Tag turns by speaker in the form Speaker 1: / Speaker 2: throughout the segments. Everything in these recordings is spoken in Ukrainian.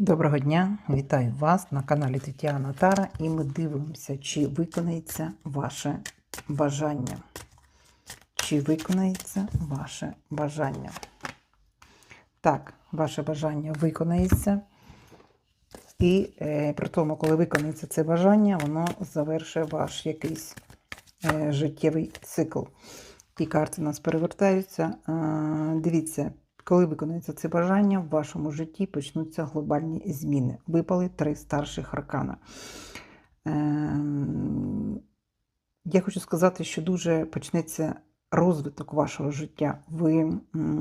Speaker 1: Доброго дня, вітаю вас на каналі Тетяна Тара, і ми дивимося, чи виконається ваше бажання. Чи виконається ваше бажання? Так, ваше бажання виконається. І е, при тому, коли виконається це бажання, воно завершує ваш якийсь е, життєвий цикл. І карти у нас перевертаються. Е, дивіться, коли виконується це бажання, в вашому житті почнуться глобальні зміни. Випали три старших аркана. Ем, Я хочу сказати, що дуже почнеться розвиток вашого життя. Ви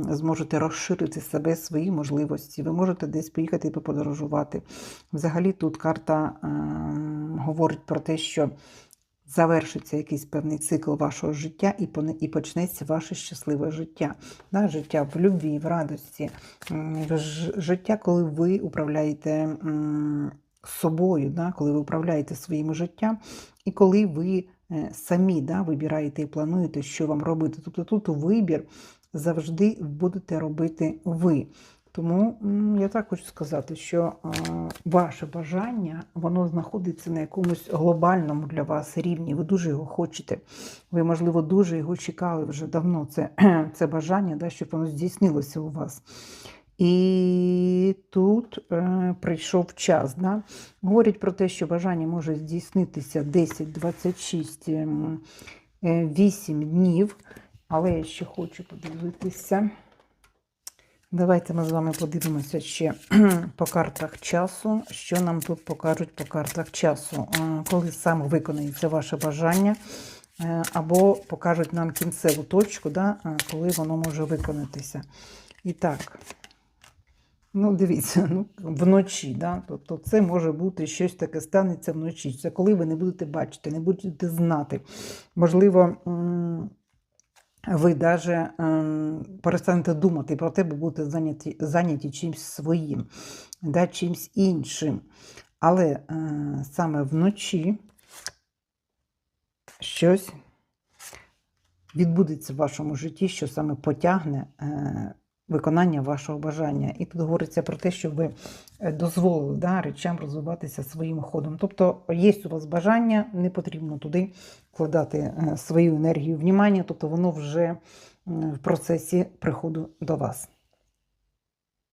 Speaker 1: зможете розширити себе, свої можливості. Ви можете десь поїхати і подорожувати. Взагалі, тут карта ем, говорить про те, що завершиться якийсь певний цикл вашого життя і і почнеться ваше щасливе життя. Да? Життя в любві, в радості, життя, коли ви управляєте собою, да? коли ви управляєте своїм життям, і коли ви е, самі да, вибираєте і плануєте, що вам робити. Тобто тут вибір завжди будете робити ви. Тому я так хочу сказати, що ваше бажання воно знаходиться на якомусь глобальному для вас рівні. Ви дуже його хочете. Ви, можливо, дуже його чекали вже давно. Це, це бажання, да, щоб воно здійснилося у вас. І тут е, прийшов час. Да? Говорять про те, що бажання може здійснитися 10, 26, ем, е, 8 днів. Але я ще хочу подивитися. Давайте ми з вами подивимося ще по картах часу, що нам тут покажуть по картах часу, коли саме виконається ваше бажання, е, або покажуть нам кінцеву точку, да, коли воно може виконатися. І так, ну дивіться, ну, вночі, да, тобто це може бути щось таке станеться вночі. Це коли ви не будете бачити, не будете знати. Можливо, ви навіть перестанете думати про те, бо будете зайняті, зайняті чимось своїм, да, чимось іншим. Але е, саме вночі щось відбудеться в вашому житті, що саме потягне е, виконання вашого бажання. І тут говориться про те, що ви е, дозволили да, речам розвиватися своїм ходом. Тобто є у вас бажання, не потрібно туди вкладати е, свою енергію, внімання, тобто воно вже в процесі приходу до вас.